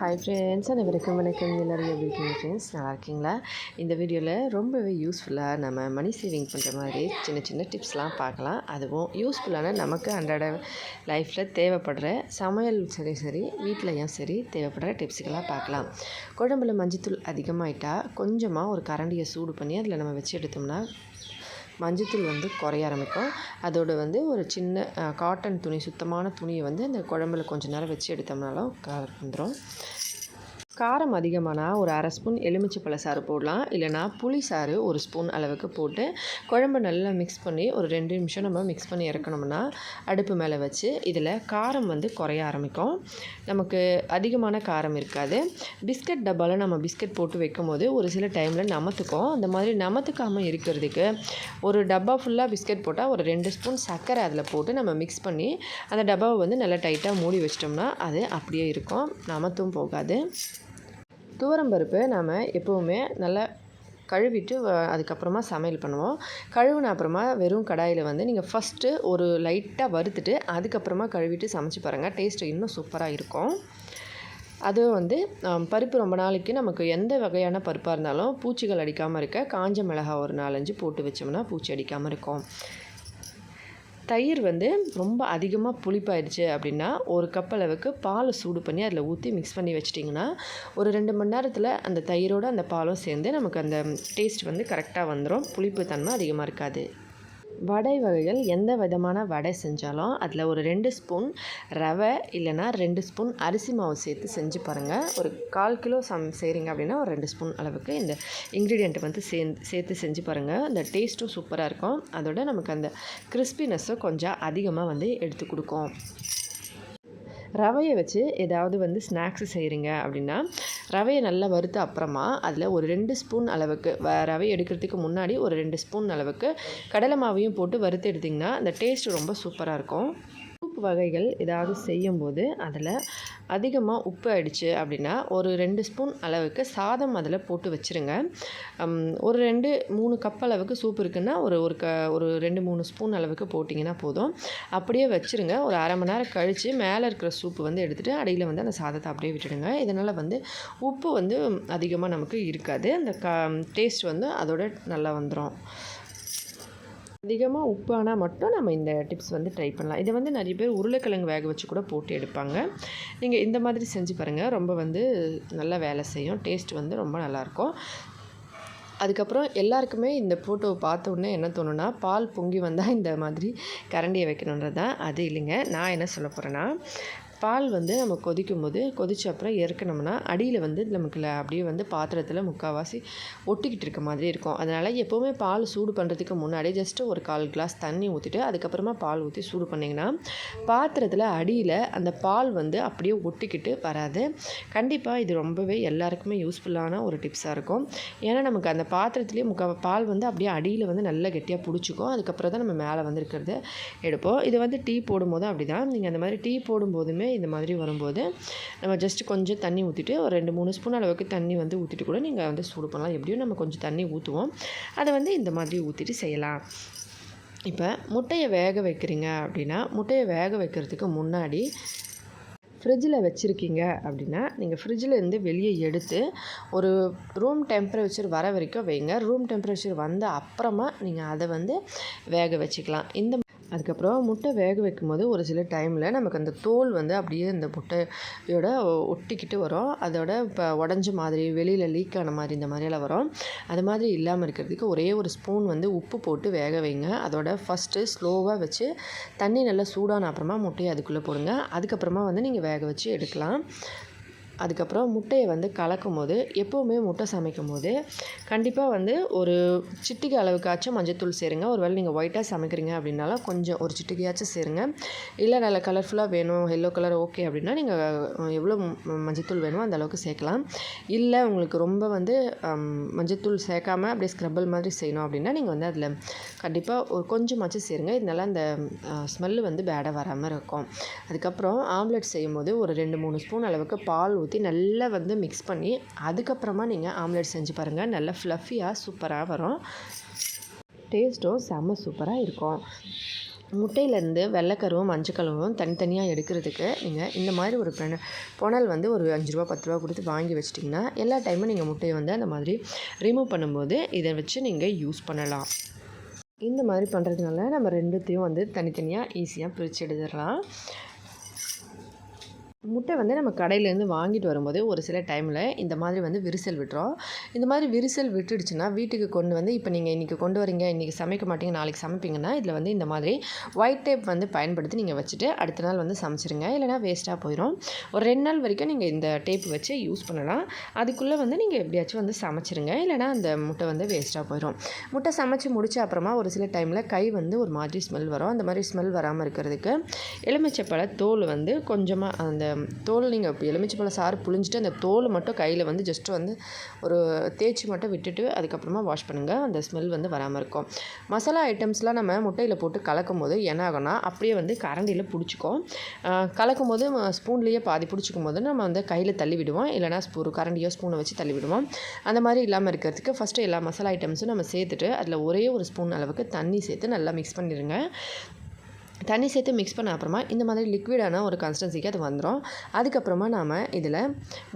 Hi friends அனைவருக்கும் வணக்கம் எல்லோரும் எப்படி இருக்கீங்க ஃப்ரெண்ட்ஸ் நல்லா இருக்கீங்களா? இந்த வீடியோவில் ரொம்பவே யூஸ்ஃபுல்லாக நம்ம மணி சேவிங் பண்ணுற மாதிரி சின்ன சின்ன டிப்ஸ்லாம் பார்க்கலாம். அதுவும் யூஸ்ஃபுல்லான நமக்கு அன்றாட லைஃப்பில் தேவைப்படுற சமையல் சரி சரி வீட்டிலையும் சரி தேவைப்படுற டிப்ஸுக்கெல்லாம் பார்க்கலாம். குழம்புல மஞ்சத்தூள் அதிகமாகிட்டால் கொஞ்சமாக ஒரு கரண்டியை சூடு பண்ணி அதில் நம்ம வச்சு எடுத்தோம்னா மஞ்சத்தூள் வந்து குறைய ஆரம்பிக்கும். அதோடு வந்து ஒரு சின்ன காட்டன் துணி சுத்தமான துணியை வந்து அந்த குழம்புல கொஞ்சம் நேரம் வச்சு எடுத்தோம்னாலும் கலர் வந்துடும் காரம் அதிகமானால் ஒரு அரை ஸ்பூன் எலுமிச்சை பழ சாறு போடலாம். இல்லைனா புளி சாறு ஒரு ஸ்பூன் அளவுக்கு போட்டு குழம்பு நல்லா மிக்ஸ் பண்ணி ஒரு ரெண்டு நிமிஷம் நம்ம மிக்ஸ் பண்ணி இறக்கணும்னா அடுப்பு மேலே வச்சு இதில் காரம் வந்து குறைய ஆரம்பிக்கும். நமக்கு அதிகமான காரம் இருக்காது. பிஸ்கட் டப்பாவில் நம்ம பிஸ்கட் போட்டு வைக்கும் போது ஒரு சில டைமில் நமத்துக்கும். அந்த மாதிரி நமத்துக்காமல் இருக்கிறதுக்கு ஒரு டப்பா ஃபுல்லாக பிஸ்கட் போட்டால் ஒரு ரெண்டு ஸ்பூன் சர்க்கரை அதில் போட்டு நம்ம மிக்ஸ் பண்ணி அந்த டப்பாவை வந்து நல்லா டைட்டாக மூடி வச்சிட்டோம்னா அது அப்படியே இருக்கும். நமத்தும் போகாது. துவரம்பருப்பு நாம் எப்போவுமே நல்லா கழுவிட்டு அதுக்கப்புறமா சமையல் பண்ணுவோம். கழுவுன அப்புறமா வெறும் கடாயில் வந்து நீங்கள் ஃபஸ்ட்டு ஒரு லைட்டாக வறுத்துட்டு அதுக்கப்புறமா கழுவிட்டு சமைச்சு பாருங்கள் டேஸ்ட்டு இன்னும் சூப்பராக இருக்கும். அதுவும் வந்து பருப்பு ரொம்ப நாளைக்கு நமக்கு எந்த வகையான பருப்பாக இருந்தாலும் பூச்சிகள் அடிக்காமல் இருக்க காஞ்ச மிளகா ஒரு நாலஞ்சு போட்டு வச்சோம்னா பூச்சி அடிக்காமல் இருக்கும். தயிர் வந்து ரொம்ப அதிகமாக புளிப்பாயிடுச்சு அப்படின்னா ஒரு கப் அளவுக்கு பாலை சூடு பண்ணி அதில் ஊற்றி மிக்ஸ் பண்ணி வச்சிட்டிங்கன்னா ஒரு ரெண்டு மணி நேரத்தில் அந்த தயிரோடு அந்த பாலும் சேர்ந்து நமக்கு அந்த டேஸ்ட் வந்து கரெக்டாக வந்துடும் புளிப்பு தன்மை அதிகமாக இருக்காது. வடை வகைகள் எந்த விதமான வடை செஞ்சாலும் அதில் ஒரு ரெண்டு ஸ்பூன் ரவை இல்லைனா ரெண்டு ஸ்பூன் அரிசி மாவு சேர்த்து செஞ்சு பாருங்கள் ஒரு கால் கிலோ சம் செய்கிறீங்க அப்படின்னா ஒரு ரெண்டு ஸ்பூன் அளவுக்கு இந்த இன்க்ரீடியண்ட்டை வந்து சேர்ந்து சேர்த்து செஞ்சு பாருங்கள் அந்த டேஸ்ட்டும் சூப்பராக இருக்கும். அதோட நமக்கு அந்த கிறிஸ்பினஸ்ஸும் கொஞ்சம் அதிகமாக வந்து எடுத்து கொடுக்கும். ரவையை வச்சு ஏதாவது வந்து ஸ்நாக்ஸ் செய்கிறீங்க அப்படின்னா ரவையை நல்லா வறுத்த அப்புறமா அதில் ஒரு ரெண்டு ஸ்பூன் அளவுக்கு வ ரவை எடுக்கிறதுக்கு முன்னாடி ஒரு ரெண்டு ஸ்பூன் அளவுக்கு கடலை மாவையும் போட்டு வறுத்து எடுத்திங்கன்னா அந்த டேஸ்ட் ரொம்ப சூப்பராக இருக்கும். சூப் வகைகள் ஏதாவது செய்யும்போது அதில் அதிகமாக உப்பு ஆயிடுச்சு அப்படின்னா ஒரு ரெண்டு ஸ்பூன் அளவுக்கு சாதம் அதில் போட்டு வச்சுருங்க. ஒரு ரெண்டு மூணு கப் அளவுக்கு சூப் இருக்குன்னா ஒரு ஒரு க ஒரு ரெண்டு மூணு ஸ்பூன் அளவுக்கு போட்டிங்கன்னா போதும். அப்படியே வச்சுருங்க. ஒரு அரை மணி நேரம் கழித்து மேலே இருக்கிற சூப்பு வந்து எடுத்துகிட்டு அடியில் வந்து அந்த சாதத்தை அப்படியே விட்டுடுங்க. இதனால் வந்து உப்பு வந்து அதிகமாக நமக்கு இருக்காது. அந்த க டேஸ்ட் வந்து அதோட நல்லா வந்துடும் அதிகமாக உப்பு ஆனால் மட்டும் நம்ம இந்த டிப்ஸ் வந்து ட்ரை பண்ணலாம். இதை வந்து நிறைய பேர் உருளைக்கிழங்கு வேக வச்சு கூட போட்டு எடுப்பாங்க. நீங்கள் இந்த மாதிரி செஞ்சு பாருங்கள் ரொம்ப வந்து நல்லா வேலை செய்யும். டேஸ்ட் வந்து ரொம்ப நல்லாயிருக்கும் அதுக்கப்புறம் எல்லாருக்குமே இந்த ஃபோட்டோவை பார்த்த உடனே என்ன தோணுன்னா பால் பொங்கி வந்தால் இந்த மாதிரி கரண்டியை வைக்கணுன்றது தான் அது இல்லைங்க. நான் என்ன சொல்ல போகிறேன்னா பால் வந்து நம்ம கொதிக்கும் போது கொதித்த அப்புறம் இறக்கணும்னா அடியில் வந்து நமக்கு அப்படியே வந்து பாத்திரத்தில் முக்கால்வாசி ஒட்டிக்கிட்டு இருக்க மாதிரி இருக்கும். அதனால் எப்போவுமே பால் சூடு பண்ணுறதுக்கு முன்னாடி ஜஸ்ட்டு ஒரு கால் கிளாஸ் தண்ணி ஊற்றிட்டு அதுக்கப்புறமா பால் ஊற்றி சூடு பண்ணிங்கன்னா பாத்திரத்தில் அடியில் அந்த பால் வந்து அப்படியே ஒட்டிக்கிட்டு வராது. கண்டிப்பாக இது ரொம்பவே எல்லாருக்குமே யூஸ்ஃபுல்லான ஒரு டிப்ஸாக இருக்கும். ஏன்னா நமக்கு அந்த பாத்திரத்துலேயே முக்கால் பால் வந்து அப்படியே அடியில் வந்து நல்லா கெட்டியாக பிடிச்சிக்கும். அதுக்கப்புறம் தான் நம்ம மேலே வந்து இருக்கிறது எடுப்போம். இது வந்து டீ போடும்போது அப்படி தான் நீங்கள் அந்த மாதிரி டீ போடும்போதுமே இந்த மாதிரி வரும்போது நம்ம ஜஸ்ட் கொஞ்சம் தண்ணி ஊற்றிட்டு ஒரு ரெண்டு மூணு ஸ்பூன் அளவுக்கு தண்ணி வந்து ஊற்றிட்டு கூட நீங்கள் வந்து சூடு பண்ணலாம். எப்படியும் நம்ம கொஞ்சம் தண்ணி ஊற்றுவோம் அதை வந்து இந்த மாதிரி ஊற்றிட்டு செய்யலாம். இப்போ முட்டையை வேக வைக்கிறீங்க அப்படின்னா முட்டையை வேக வைக்கிறதுக்கு முன்னாடி ஃப்ரிட்ஜில் வச்சுருக்கீங்க அப்படின்னா நீங்கள் ஃப்ரிட்ஜில் இருந்து வெளியே எடுத்து ஒரு ரூம் டெம்பரேச்சர் வர வரைக்கும் வைங்க. ரூம் டெம்பரேச்சர் வந்த அப்புறமா நீங்கள் அதை வந்து வேக வச்சுக்கலாம். இந்த அதுக்கப்புறம் முட்டை வேக வைக்கும்போது ஒரு சில டைமில் நமக்கு அந்த தோல் வந்து அப்படியே அந்த முட்டையோட ஒட்டிக்கிட்டு வரும். அதோட இப்போ உடஞ்ச மாதிரி வெளியில் லீக் ஆன மாதிரி இந்த மாதிரியெல்லாம் வரும். அது மாதிரி இல்லாமல் இருக்கிறதுக்கு ஒரே ஒரு ஸ்பூன் வந்து உப்பு போட்டு வேக வைங்க. அதோட ஃபஸ்ட்டு ஸ்லோவாக வச்சு தண்ணி நல்லா சூடான அப்புறமா முட்டையை அதுக்குள்ளே போடுங்க. அதுக்கப்புறமா வந்து நீங்கள் வேக வச்சு எடுக்கலாம். அதுக்கப்புறம் முட்டையை வந்து கலக்கும் போது எப்போவுமே முட்டை சமைக்கும் போது கண்டிப்பாக வந்து ஒரு சிட்டிகை அளவுக்காச்சும் மஞ்சத்தூள் சேருங்க. ஒரு வேளை நீங்கள் ஒயிட்டாக சமைக்கிறீங்க அப்படின்னாலும் கொஞ்சம் ஒரு சிட்டிகையாச்சும் சேருங்க. இல்லை நல்ல கலர்ஃபுல்லாக வேணும் எல்லோ கலர் ஓகே அப்படின்னா நீங்கள் எவ்வளோ மஞ்சத்தூள் வேணுமோ அந்த அளவுக்கு சேர்க்கலாம். இல்லை உங்களுக்கு ரொம்ப வந்து மஞ்சத்தூள் சேர்க்காம அப்படியே ஸ்க்ரப்பல் மாதிரி செய்யணும் அப்படின்னா நீங்கள் வந்து அதில் கண்டிப்பாக ஒரு கொஞ்சமாச்சும் சேருங்க. இதனால அந்த ஸ்மெல்லு வந்து பேடாக வராமல் இருக்கும். அதுக்கப்புறம் ஆம்லெட் செய்யும் போது ஒரு ரெண்டு மூணு ஸ்பூன் அளவுக்கு பால் ஊற்றி நல்லா வந்து மிக்ஸ் பண்ணி அதுக்கப்புறமா நீங்கள் ஆம்லெட் செஞ்சு பாருங்கள் நல்லா ஃப்ளஃபியாக சூப்பராக வரும். டேஸ்ட்டும் செம்ம சூப்பராக இருக்கும். முட்டையிலேருந்து வெள்ளைக்கருவும் மஞ்சக்கருவும் தனித்தனியாக எடுக்கிறதுக்கு நீங்கள் இந்த மாதிரி ஒரு பென புனல் வந்து ஒரு அஞ்சு ரூபா பத்து ரூபா கொடுத்து வாங்கி வச்சிட்டிங்கன்னா எல்லா டைமும் நீங்கள் முட்டையை வந்து அந்த மாதிரி ரிமூவ் பண்ணும்போது இதை வச்சு நீங்கள் யூஸ் பண்ணலாம். இந்த மாதிரி பண்ணுறதுனால நம்ம ரெண்டுத்தையும் வந்து தனித்தனியாக ஈஸியாக பிரித்து எடுத்துடலாம். முட்டை வந்து நம்ம கடையிலேருந்து வாங்கிட்டு வரும்போது ஒரு சில டைமில் இந்த மாதிரி வந்து விரிசல் விட்டுரும். இந்த மாதிரி விரிசல் விட்டுடுச்சுன்னா வீட்டுக்கு கொண்டு வந்து இப்போ நீங்கள் இன்றைக்கி கொண்டு வரீங்க இன்றைக்கி சமைக்க மாட்டீங்க நாளைக்கு சமைப்பீங்கன்னா இதில் வந்து இந்த மாதிரி ஒயிட் டேப் வந்து பயன்படுத்தி நீங்கள் வச்சுட்டு அடுத்த நாள் வந்து சமைச்சிருங்க. இல்லைனா வேஸ்ட்டாக போயிடும் ஒரு ரெண்டு நாள் வரைக்கும் நீங்கள் இந்த டேப் வச்சு யூஸ் பண்ணலாம். அதுக்குள்ளே வந்து நீங்கள் எப்படியாச்சும் வந்து சமைச்சிருங்க. இல்லைனா அந்த முட்டை வந்து வேஸ்ட்டாக போயிடும் முட்டை சமைச்சு முடிச்ச அப்புறமா ஒரு சில டைமில் கை வந்து ஒரு மாதிரி ஸ்மெல் வரும். அந்த மாதிரி ஸ்மெல் வராமல் இருக்கிறதுக்கு எலுமிச்சப்பழ தோல் வந்து கொஞ்சமாக அந்த தோல் நீங்கள் எலுமிச்சைப்பழம் சாறு புழிஞ்சிட்டு அந்த தோல் மட்டும் கையில் வந்து ஜஸ்ட்டு வந்து ஒரு தேய்ச்சி மட்டும் விட்டுட்டு அதுக்கப்புறமா வாஷ் பண்ணுங்கள் அந்த ஸ்மெல் வந்து வராமல் இருக்கும். மசாலா ஐட்டம்ஸ்லாம் நம்ம முட்டையில் போட்டு கலக்கும் போது என்ன ஆகும்னா அப்படியே வந்து கரண்டியில் பிடிச்சிக்கும். கலக்கும் போது ஸ்பூன்லேயே பாதி பிடிச்சிக்கும் போது நம்ம வந்து கையில் தள்ளி விடுவோம். இல்லைனா ஒரு கரண்டியோ ஸ்பூனை வச்சு தள்ளி விடுவோம். அந்த மாதிரி இல்லாமல் இருக்கிறதுக்கு ஃபஸ்ட்டு எல்லா மசாலா ஐட்டம்ஸும் நம்ம சேர்த்துட்டு அதில் ஒரே ஒரு ஸ்பூன் அளவுக்கு தண்ணி சேர்த்து நல்லா மிக்ஸ் பண்ணிடுங்க. தண்ணி சேர்த்து மிக்ஸ் பண்ண அப்புறமா இந்த மாதிரி லிக்விடான ஒரு கன்சிஸ்டன்சிக்கு அது வந்துடும் அதுக்கப்புறமா நாம் இதில்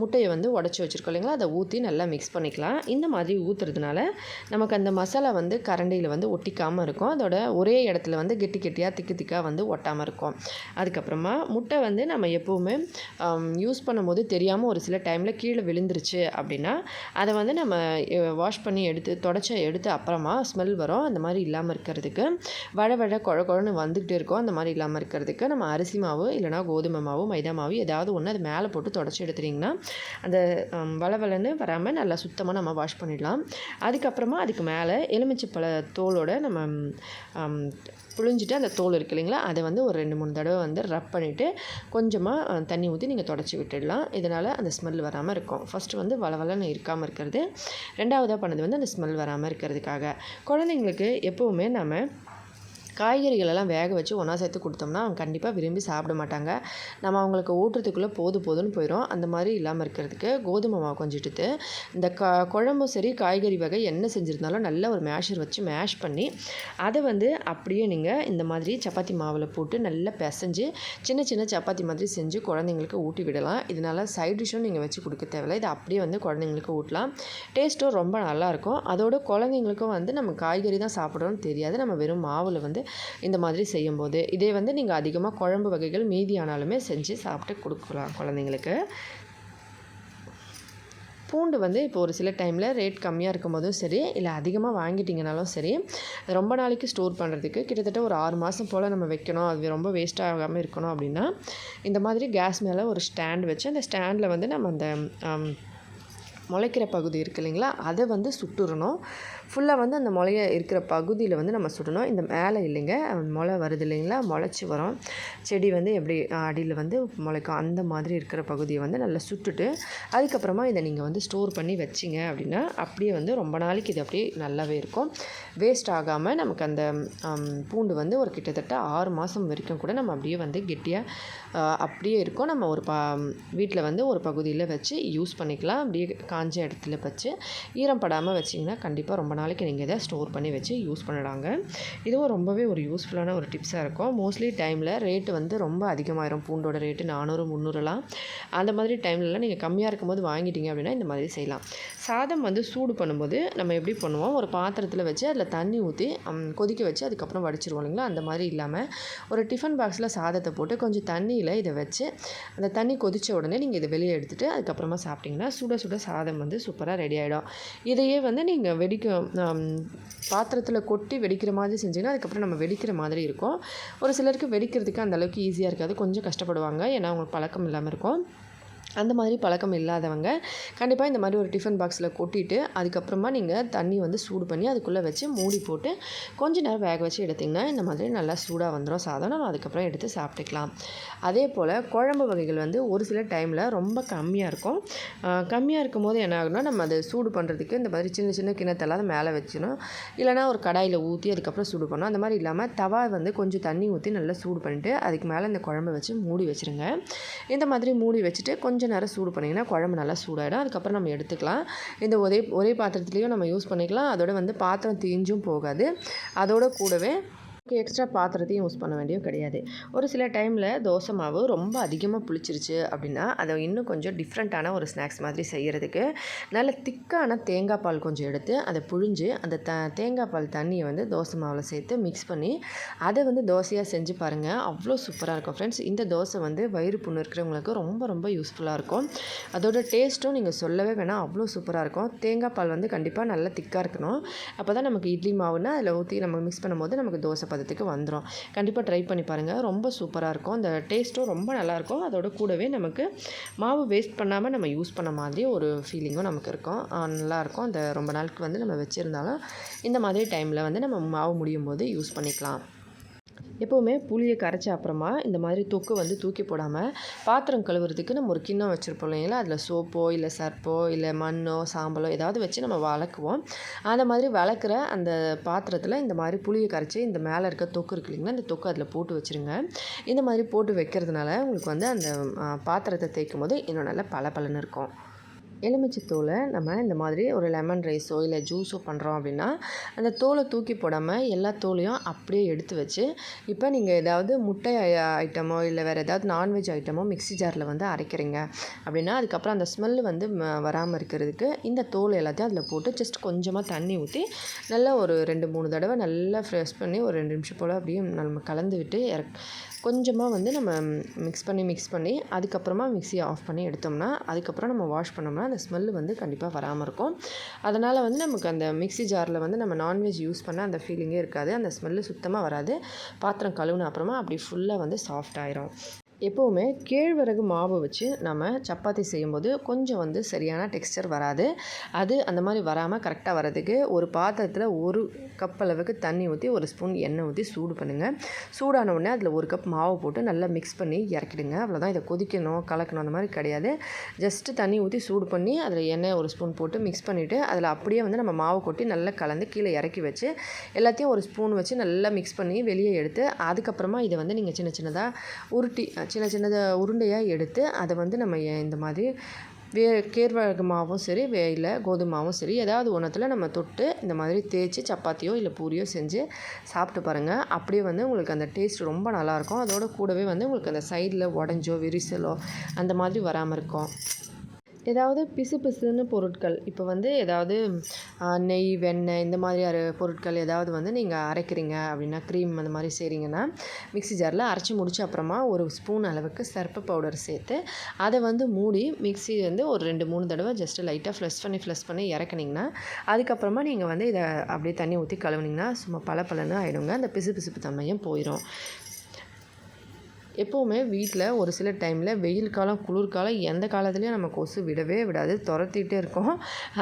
முட்டையை வந்து உடச்சி வச்சுருக்கோம் இல்லைங்களா? அதை ஊற்றி நல்லா மிக்ஸ் பண்ணிக்கலாம். இந்த மாதிரி ஊற்றுறதுனால நமக்கு அந்த மசாலா வந்து கரண்டியில் வந்து ஒட்டிக்காமல் இருக்கும். அதோட ஒரே இடத்துல வந்து கெட்டி கெட்டியாக திக்கு திக்காக வந்து ஒட்டாமல் இருக்கும். அதுக்கப்புறமா முட்டை வந்து நம்ம எப்போவுமே யூஸ் பண்ணும்போது தெரியாமல் ஒரு சில டைமில் கீழே விழுந்துருச்சு அப்படின்னா அதை வந்து நம்ம வாஷ் பண்ணி எடுத்து தொடச்ச எடுத்து அப்புறமா ஸ்மெல் வரும். அந்த மாதிரி இல்லாமல் இருக்கிறதுக்கு வழ வழ குழ குழன்னு வந்துக்கிட்டே இருக்கும். இருக்கோ அந்த மாதிரி இல்லாமல் இருக்கிறதுக்கு நம்ம அரிசி மாவு இல்லைனா கோதுமை மாவு மைதா மாவு ஏதாவது ஒன்று அது மேலே போட்டு தொடச்சி எடுத்துட்டிங்கன்னா அந்த வளவலன்னு வராமல் நல்லா சுத்தமாக நம்ம வாஷ் பண்ணிடலாம். அதுக்கப்புறமா அதுக்கு மேலே எலுமிச்சை பழ தோலோட நம்ம புழிஞ்சிட்டு அந்த தோல் இருக்கு இல்லைங்களா அதை வந்து ஒரு ரெண்டு மூணு தடவை வந்து ரப் பண்ணிவிட்டு கொஞ்சமாக தண்ணி ஊற்றி நீங்கள் தொடச்சி விட்டுடலாம். இதனால் அந்த ஸ்மெல் வராமல் இருக்கும். ஃபஸ்ட்டு வந்து வளவலன்னு இருக்காமல் இருக்கிறது. ரெண்டாவதாக பண்ணது வந்து அந்த ஸ்மெல் வராமல் இருக்கிறதுக்காக. குழந்தைங்களுக்கு எப்போவுமே நம்ம காய்கறிகளெல்லாம் வேக வச்சு ஒன்றா சேர்த்து கொடுத்தோம்னா அவங்க கண்டிப்பாக விரும்பி சாப்பிட மாட்டாங்க. நம்ம அவங்களுக்கு ஊட்டுறதுக்குள்ளே போது போதுன்னு போயிடும் அந்த மாதிரி இல்லாமல் இருக்கிறதுக்கு கோதுமை மாவு கொஞ்சம் எடுத்து இந்த க குழம்பும் சரி காய்கறி வகை என்ன செஞ்சுருந்தாலும் நல்ல ஒரு மேஷர் வச்சு மேஷ் பண்ணி அதை வந்து அப்படியே நீங்கள் இந்த மாதிரி சப்பாத்தி மாவில் போட்டு நல்லா பிசைஞ்சு சின்ன சின்ன சப்பாத்தி மாதிரி செஞ்சு குழந்தைங்களுக்கு ஊட்டி விடலாம். இதனால் சைட் டிஷ்ஷும் நீங்கள் வச்சு கொடுக்க தேவையில்லை. இதை அப்படியே வந்து குழந்தைங்களுக்கு ஊட்டலாம். டேஸ்ட்டும் ரொம்ப நல்லாயிருக்கும் அதோட குழந்தைங்களுக்கும் வந்து நம்ம காய்கறி தான் சாப்பிட்றோன்னு தெரியாது. நம்ம வெறும் மாவில் வந்து இந்த மாதிரி செய்யும்போது. இதே வந்து நீங்கள் அதிகமாக குழம்பு வகைகள் மீதியானாலுமே செஞ்சு சாப்பிட்டு கொடுக்கலாம் குழந்தைங்களுக்கு. பூண்டு வந்து இப்போ ஒரு சில டைமில் ரேட் கம்மியாக இருக்கும் போதும் சரி இல்லை அதிகமாக வாங்கிட்டிங்கனாலும் சரி ரொம்ப நாளைக்கு ஸ்டோர் பண்ணுறதுக்கு கிட்டத்தட்ட ஒரு ஆறு மாதம் போல் நம்ம வைக்கணும். அது ரொம்ப வேஸ்ட் ஆகாமல் இருக்கணும் அப்படின்னா இந்த மாதிரி கேஸ் மேலே ஒரு ஸ்டாண்ட் வச்சு அந்த ஸ்டாண்டில் வந்து நம்ம அந்த முளைக்கிற பகுதி இருக்குது இல்லைங்களா அதை வந்து சுட்டுறணும். ஃபுல்லாக வந்து அந்த முளைய இருக்கிற பகுதியில் வந்து நம்ம சுடணும். இந்த மேலே இல்லைங்க. முளை வருது இல்லைங்களா? முளைச்சி வரும். செடி வந்து எப்படி அடியில் வந்து முளைக்கும் அந்த மாதிரி இருக்கிற பகுதியை வந்து நல்லா சுட்டுட்டு அதுக்கப்புறமா இதை நீங்கள் வந்து ஸ்டோர் பண்ணி வச்சிங்க அப்படின்னா அப்படியே வந்து ரொம்ப நாளைக்கு இது அப்படியே நல்லாவே இருக்கும். வேஸ்ட் ஆகாமல் நமக்கு அந்த பூண்டு வந்து ஒரு கிட்டத்தட்ட ஆறு மாதம் வரைக்கும் கூட நம்ம அப்படியே வந்து கெட்டியாக அப்படியே இருக்கும். நம்ம ஒரு ப வீட்டில் வந்து ஒரு பகுதியில் வச்சு யூஸ் பண்ணிக்கலாம். அப்படியே காஞ்ச இடத்துல வச்சு ஈரம் படாமல் வச்சிங்கன்னா கண்டிப்பாக ரொம்ப நாளைக்கு நீங்கள் இதை ஸ்டோர் பண்ணி வச்சு யூஸ் பண்ணலாங்க இதுவும் ரொம்பவே ஒரு யூஸ்ஃபுல்லான ஒரு டிப்ஸாக இருக்கும். மோஸ்ட்லி டைமில் ரேட்டு வந்து ரொம்ப அதிகமாகிடும் பூண்டோட ரேட்டு நானூறு முந்நூறுலாம். அந்த மாதிரி டைம்லலாம் நீங்கள் கம்மியாக இருக்கும்போது வாங்கிட்டீங்க அப்படின்னா இந்த மாதிரி செய்யலாம். சாதம் வந்து சூடு பண்ணும்போது நம்ம எப்படி பண்ணுவோம்? ஒரு பாத்திரத்தில் வச்சு அதில் தண்ணி ஊற்றி கொதிக்க வச்சு அதுக்கப்புறம் வடிச்சிருவோம் இல்லைங்களா? அந்த மாதிரி இல்லாமல் ஒரு டிஃபன் பாக்ஸில் சாதத்தை போட்டு கொஞ்சம் தண்ணியில் இதை வச்சு அந்த தண்ணி கொதித்த உடனே நீங்கள் இதை வெளியே எடுத்துகிட்டு அதுக்கப்புறமா சாப்பிட்டிங்கன்னா சுட சுட சாதம் வந்து சூப்பராக ரெடி ஆகிடும் இதையே வந்து நீங்கள் வெடிக்க பாத்திரத்தில் கொட்டி வெடிக்கிற மாதிரி செஞ்சிங்கன்னா அதுக்கப்புறம் நம்ம வெடிக்கிற மாதிரி இருக்கும். ஒரு சிலருக்கு வெடிக்கிறதுக்கு அந்தளவுக்கு ஈஸியாக இருக்காது. கொஞ்சம் கஷ்டப்படுவாங்க. ஏன்னா அவங்களுக்கு பழக்கம் இல்லாமல் இருக்கும். அந்த மாதிரி பழக்கம் இல்லாதவங்க கண்டிப்பாக இந்த மாதிரி ஒரு டிஃபன் பாக்ஸில் கொட்டிட்டு அதுக்கப்புறமா நீங்கள் தண்ணி வந்து சூடு பண்ணி அதுக்குள்ளே வச்சு மூடி போட்டு கொஞ்ச நேரம் வேக வச்சு எடுத்திங்கன்னா இந்த மாதிரி நல்லா சூடாக வந்துடும் சாதம் நம்ம அதுக்கப்புறம் எடுத்து சாப்பிட்டுக்கலாம். அதே போல் குழம்பு வகைகள் வந்து ஒரு சில டைமில் ரொம்ப கம்மியாக இருக்கும். கம்மியாக இருக்கும் போது என்ன ஆகுனா நம்ம அதை சூடு பண்ணுறதுக்கு இந்த மாதிரி சின்ன சின்ன கிணத்தெல்லாம் மேலே வச்சிடணும் இல்லைனா ஒரு கடாயில் ஊற்றி அதுக்கப்புறம் சூடு பண்ணணும் அந்த மாதிரி இல்லாமல் தவா வந்து கொஞ்சம் தண்ணி ஊற்றி நல்லா சூடு பண்ணிவிட்டு அதுக்கு மேலே இந்த குழம்பு வச்சு மூடி வச்சுருங்க. இந்த மாதிரி மூடி வச்சுட்டு கொஞ்சம் கொஞ்சம் நேரம் சூடு பண்ணிங்கன்னா குழம்பு நல்லா சூடாகிடும் அதுக்கப்புறம் நம்ம எடுத்துக்கலாம். இந்த ஒரே ஒரே பாத்திரத்துலேயும் நம்ம யூஸ் பண்ணிக்கலாம். அதோட வந்து பாத்திரம் தீஞ்சும் போகாது. அதோட கூடவே எக்ஸ்ட்ரா பாத்திரத்தையும் யூஸ் பண்ண வேண்டியும் கிடையாது. ஒரு சில டைமில் தோசை மாவு ரொம்ப அதிகமாக புளிச்சிருச்சு அப்படின்னா அதை இன்னும் கொஞ்சம் டிஃப்ரெண்ட்டான ஒரு ஸ்நாக்ஸ் மாதிரி செய்கிறதுக்கு நல்ல திக்கான தேங்காய் பால் கொஞ்சம் எடுத்து அதை புழிஞ்சு அந்த த தேங்காய் பால் தண்ணியை வந்து தோசை மாவில் சேர்த்து மிக்ஸ் பண்ணி அதை வந்து தோசையாக செஞ்சு பாருங்கள் அவ்வளோ சூப்பராக இருக்கும். ஃப்ரெண்ட்ஸ் இந்த தோசை வந்து வயிறு புண்ணு இருக்கிறவங்களுக்கு ரொம்ப ரொம்ப யூஸ்ஃபுல்லாக இருக்கும். அதோட டேஸ்ட்டும் நீங்கள் சொல்லவே வேணாம். அவ்வளோ சூப்பராக இருக்கும். தேங்காய் பால் வந்து கண்டிப்பாக நல்லா திக்காக இருக்கணும். அப்போ தான் நமக்கு இட்லி மாவுன்னா அதில் ஊற்றி நம்ம மிக்ஸ் பண்ணும்போது நமக்கு தோசை பதத்துக்கு வந்துடும் கண்டிப்பாக ட்ரை பண்ணி பாருங்கள் ரொம்ப சூப்பராக இருக்கும். அந்த டேஸ்ட்டும் ரொம்ப நல்லாயிருக்கும் அதோட கூடவே நமக்கு மாவு வேஸ்ட் பண்ணாமல் நம்ம யூஸ் பண்ண மாதிரி ஒரு ஃபீலிங்கும் நமக்கு இருக்கும். நல்லாயிருக்கும் அந்த ரொம்ப நாளுக்கு வந்து நம்ம வச்சுருந்தாலும் இந்த மாதிரி டைமில் வந்து நம்ம மாவு முடியும் போது யூஸ் பண்ணிக்கலாம். எப்போவுமே புளியை கரைச்ச அப்புறமா இந்த மாதிரி தொக்கு வந்து தூக்கி போடாமல் பாத்திரம் கழுவுறதுக்கு நம்ம ஒரு கிண்ணம் வச்சுருப்போம் இல்லைங்களா? அதில் சோப்போ இல்லை சர்ப்போ இல்லை மண்ணோ சாம்பலோ ஏதாவது வச்சு நம்ம வளக்குவோம். அந்த மாதிரி வளர்க்குற அந்த பாத்திரத்தில் இந்த மாதிரி புளியை கரைச்சி இந்த மேலே இருக்க தொக்கு இருக்கு இல்லைங்களா? இந்த தொக்கு அதில் போட்டு வச்சுருங்க. இந்த மாதிரி போட்டு வைக்கிறதுனால உங்களுக்கு வந்து அந்த பாத்திரத்தை தேய்க்கும் போது இன்னும் நல்லா பல இருக்கும். எலுமிச்சை தோலை நம்ம இந்த மாதிரி ஒரு லெமன் ரைஸோ இல்லை ஜூஸோ பண்ணுறோம் அப்படின்னா அந்த தோலை தூக்கி போடாமல் எல்லா தோலையும் அப்படியே எடுத்து வச்சு இப்போ நீங்கள் ஏதாவது முட்டை ஐட்டமோ இல்லை வேறு ஏதாவது நான்வெஜ் ஐட்டமோ மிக்ஸி ஜாரில் வந்து அரைக்கிறீங்க அப்படின்னா அதுக்கப்புறம் அந்த ஸ்மெல் வந்து வராமல் இருக்கிறதுக்கு இந்த தோல் எல்லாத்தையும் அதில் போட்டு ஜஸ்ட் கொஞ்சமாக தண்ணி ஊற்றி நல்லா ஒரு ரெண்டு மூணு தடவை நல்லா ஃப்ரெஷ் பண்ணி ஒரு ரெண்டு நிமிஷம் போல் அப்படியே நம்ம கலந்து விட்டு இறக் கொஞ்சமாக வந்து நம்ம மிக்ஸ் பண்ணி மிக்ஸ் பண்ணி அதுக்கப்புறமா மிக்ஸியை ஆஃப் பண்ணி எடுத்தோம்னா அதுக்கப்புறம் நம்ம வாஷ் பண்ணோம்னா அந்த ஸ்மெல்லு வந்து கண்டிப்பாக வராமல் இருக்கும். அதனால் வந்து நமக்கு அந்த மிக்ஸி ஜாரில் வந்து நம்ம நான்வெஜ் யூஸ் பண்ண அந்த ஃபீலிங்கே இருக்காது. அந்த ஸ்மெல்லு சுத்தமாக வராது. பாத்திரம் கழுவுன அப்புறமா அப்படி ஃபுல்லாக வந்து சாஃப்ட் ஆயிரும். எப்போவுமே கேழ்வரகு மாவு வச்சு நம்ம சப்பாத்தி செய்யும்போது கொஞ்சம் வந்து சரியான டெக்ஸ்டர் வராது. அது அந்த மாதிரி வராமல் கரெக்டாக வர்றதுக்கு ஒரு பாத்திரத்தில் ஒரு கப் அளவுக்கு தண்ணி ஊற்றி ஒரு ஸ்பூன் எண்ணெய் ஊற்றி சூடு பண்ணுங்கள் சூடான உடனே அதில் ஒரு கப் மாவு போட்டு நல்லா மிக்ஸ் பண்ணி இறக்கிடுங்க. அவ்வளோதான் இதை கொதிக்கணும் கலக்கணும் அந்த மாதிரி கிடையாது. ஜஸ்ட்டு தண்ணி ஊற்றி சூடு பண்ணி அதில் எண்ணெய் ஒரு ஸ்பூன் போட்டு மிக்ஸ் பண்ணிவிட்டு அதில் அப்படியே வந்து நம்ம மாவு கொட்டி நல்லா கலந்து கீழே இறக்கி வச்சு எல்லாத்தையும் ஒரு ஸ்பூன் வச்சு நல்லா மிக்ஸ் பண்ணி வெளியே எடுத்து அதுக்கப்புறமா இதை வந்து நீங்கள் சின்ன சின்னதாக உருட்டி சின்ன சின்னதாக உருண்டையாக எடுத்து அதை வந்து நம்ம இந்த மாதிரி வே கேழ்வரகு மாவும் சரி வே இல்லை சரி ஏதாவது ஒன்றத்தில் நம்ம தொட்டு இந்த மாதிரி தேய்ச்சி சப்பாத்தியோ இல்லை பூரியோ செஞ்சு சாப்பிட்டு பாருங்கள் அப்படியே வந்து உங்களுக்கு அந்த டேஸ்ட் ரொம்ப நல்லாயிருக்கும் அதோட கூடவே வந்து உங்களுக்கு அந்த சைடில் உடஞ்சோ விரிசலோ அந்த மாதிரி வராமல் இருக்கும். ஏதாவது பிசு பிசுன்னு பொருட்கள். இப்போ வந்து ஏதாவது நெய் வெண்ணெய் இந்த மாதிரியான பொருட்கள் ஏதாவது வந்து நீங்கள் அரைக்கிறீங்க அப்படின்னா க்ரீம் அந்த மாதிரி செய்கிறீங்கன்னா மிக்ஸி ஜாரில் அரைச்சி முடிச்ச அப்புறமா ஒரு ஸ்பூன் அளவுக்கு சர்ப்பு பவுடர் சேர்த்து அதை வந்து மூடி மிக்சி வந்து ஒரு ரெண்டு மூணு தடவை ஜஸ்ட்டு லைட்டாக ஃப்ளஷ் பண்ணி ஃப்ளஷ் பண்ணி இறக்குனிங்கன்னா அதுக்கப்புறமா நீங்கள் வந்து இதை அப்படியே தண்ணி ஊற்றி கழுவுனிங்கன்னா சும்மா பல பலன்னு ஆகிடுங்க அந்த பிசு பிசுப்பு தன்மையும் போயிடும் எப்போவுமே வீட்டில் ஒரு சில டைமில் வெயில் காலம் குளிர்காலம் எந்த காலத்துலேயும் நம்ம கொசு விடவே விடாது. துரத்திட்டே இருக்கோம்.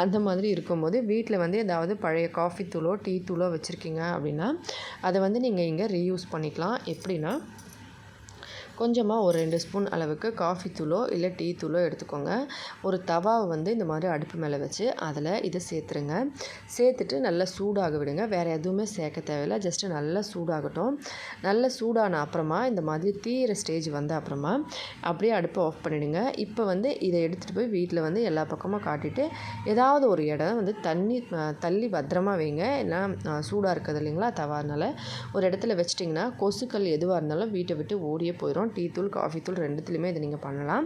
அந்த மாதிரி இருக்கும்போது வீட்டில் வந்து ஏதாவது பழைய காஃபி தூளோ டீ தூளோ வச்சுருக்கீங்க அப்படின்னா அதை வந்து நீங்கள் இங்கே ரீயூஸ் பண்ணிக்கலாம். எப்படின்னா கொஞ்சமாக ஒரு ரெண்டு ஸ்பூன் அளவுக்கு காஃபி தூளோ இல்லை டீ தூளோ எடுத்துக்கோங்க. ஒரு தவாவை வந்து இந்த மாதிரி அடுப்பு மேலே வச்சு அதில் இதை சேர்த்துருங்க. சேர்த்துட்டு நல்லா சூடாக விடுங்க. வேறு எதுவுமே சேர்க்க தேவையில்லை. ஜஸ்ட்டு நல்லா சூடாகட்டும். நல்லா சூடான அப்புறமா இந்த மாதிரி தீர ஸ்டேஜ் வந்த அப்புறமா அப்படியே அடுப்பை ஆஃப் பண்ணிவிடுங்க இப்போ வந்து இதை எடுத்துகிட்டு போய் வீட்டில் வந்து எல்லா பக்கமும் காட்டிட்டு ஏதாவது ஒரு இடம் வந்து தண்ணி தள்ளி பத்திரமா வைங்க. ஏன்னா சூடாக இருக்குது இல்லைங்களா தவானால ஒரு இடத்துல வச்சிட்டிங்கன்னா கொசுக்கள் எதுவாக இருந்தாலும் வீட்டை விட்டு ஓடியே போயிடும் டீ தூள் காஃபி தூள் ரெண்டுத்துலேயுமே இதை நீங்கள் பண்ணலாம்.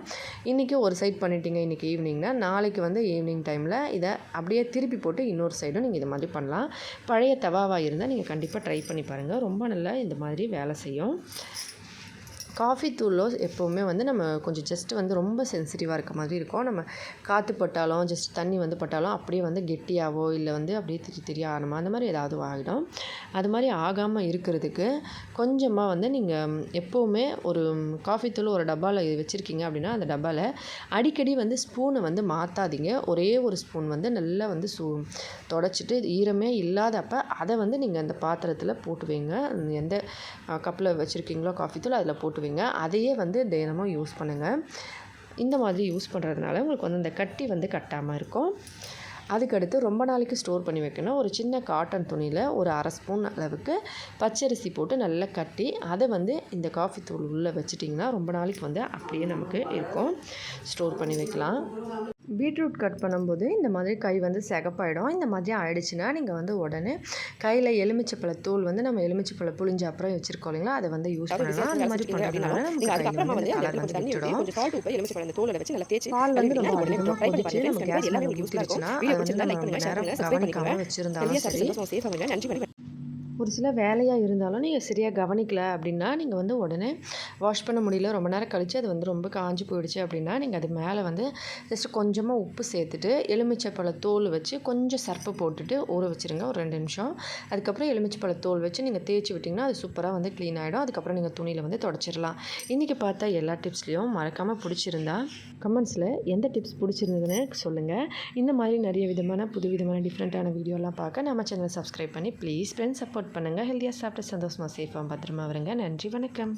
இன்றைக்கி ஒரு சைட் பண்ணிட்டீங்க இன்றைக்கி ஈவினிங்னா நாளைக்கு வந்து ஈவினிங் டைமில் இதை அப்படியே திருப்பி போட்டு இன்னொரு சைடும் நீங்கள் இது மாதிரி பண்ணலாம். பழைய தவாவாக இருந்தால் நீங்கள் கண்டிப்பாக ட்ரை பண்ணி பாருங்கள் ரொம்ப நல்லா இந்த மாதிரி வேலை செய்யும். காஃபி தூளோ எப்போவுமே வந்து நம்ம கொஞ்சம் ஜஸ்ட் வந்து ரொம்ப சென்சிட்டிவாக இருக்க மாதிரி இருக்கும். நம்ம காற்று பட்டாலும் ஜஸ்ட் தண்ணி வந்து பட்டாலும் அப்படியே வந்து கெட்டியாகவோ இல்லை வந்து அப்படியே திரி திரி அந்த மாதிரி ஏதாவது ஆகிடும். அது மாதிரி ஆகாமல் இருக்கிறதுக்கு கொஞ்சமாக வந்து நீங்கள் எப்போவுமே ஒரு காஃபி தூள் ஒரு டப்பாவில் வச்சுருக்கீங்க அப்படின்னா அந்த டப்பாவில் அடிக்கடி வந்து ஸ்பூனை வந்து மாற்றாதீங்க ஒரே ஒரு ஸ்பூன் வந்து நல்லா வந்து சூ தொடச்சிட்டு ஈரமே இல்லாதப்போ அதை வந்து நீங்கள் அந்த பாத்திரத்தில் போட்டு வைங்க. எந்த கப்பில் வச்சுருக்கீங்களோ காஃபி தூள் அதில் போட்டு வைங்க அதையே வந்து தினமும் யூஸ் பண்ணுங்கள் இந்த மாதிரி யூஸ் பண்ணுறதுனால உங்களுக்கு வந்து இந்த கட்டி வந்து கட்டாமல் இருக்கும். அதுக்கடுத்து ரொம்ப நாளைக்கு ஸ்டோர் பண்ணி வைக்கணும். ஒரு சின்ன காட்டன் துணியில் ஒரு அரை ஸ்பூன் அளவுக்கு பச்சரிசி போட்டு நல்லா கட்டி அதை வந்து இந்த காஃபி தூள் உள்ளே வச்சிட்டிங்கன்னா ரொம்ப நாளைக்கு வந்து அப்படியே நமக்கு இருக்கும். ஸ்டோர் பண்ணி வைக்கலாம். பீட்ரூட் கட் பண்ணும்போது இந்த மாதிரி கை வந்து சிகப்பாயிடும். இந்த மாதிரி ஆயிடுச்சுன்னா நீங்கள் வந்து உடனே கையில் எலுமிச்சப்பழ தூள் வந்து நம்ம எலுமிச்சப்பழ புளிஞ்ச அப்புறம் வச்சுருக்கோம் இல்லைங்களா? அதை வந்து யூஸ் பண்ணலாம். அந்த மாதிரி பண்ணுறதுனால நமக்கு கையில் வந்து கலர் வந்து விட்டுடும் பால் வந்து ரொம்ப அதிகமாக கொதிச்சு நம்ம கேஸ் மேலே ஊற்றிடுச்சுன்னா அதை வந்து நம்ம நேரம் கவனிக்காமல் வச்சுருந்தாலும் சரி. ஒரு சில வேலையாக இருந்தாலும் நீங்கள் சரியாக கவனிக்கல அப்படின்னா நீங்கள் வந்து உடனே வாஷ் பண்ண முடியல. ரொம்ப நேரம் கழித்து அது வந்து ரொம்ப காஞ்சி போயிடுச்சு அப்படின்னா நீங்கள் அது மேலே வந்து ஜஸ்ட் கொஞ்சமாக உப்பு சேர்த்துட்டு எலுமிச்சைப்பழ தோல் வச்சு கொஞ்சம் சர்ப்பு போட்டுட்டு ஊற வச்சுருங்க. ஒரு ரெண்டு நிமிஷம். அதுக்கப்புறம் எலுமிச்சைப்பழ தோல் வச்சு நீங்கள் தேய்ச்சி விட்டிங்கன்னா அது சூப்பராக வந்து க்ளீன் ஆகிடும் அதுக்கப்புறம் நீங்கள் துணியில் வந்து தொடச்சிடலாம் இன்றைக்கி பார்த்தா எல்லா டிப்ஸ்லேயும் மறக்காமல் பிடிச்சிருந்தா கமெண்ட்ஸில் எந்த டிப்ஸ் பிடிச்சிருந்ததுன்னு சொல்லுங்கள் இந்த மாதிரி நிறைய விதமான புது விதமான டிஃப்ரெண்ட்டான வீடியோலாம் பார்க்க நம்ம சேனலை சப்ஸ்கிரைப் பண்ணி ப்ளீஸ் ஃப்ரெண்ட்ஸ் சப்போர்ட் பண்ணுங்கள் ஹெல்த்தியாக சாப்பிட்டு சந்தோஷமாக சேஃபாக பத்திரமா வருங்க. நன்றி. வணக்கம்.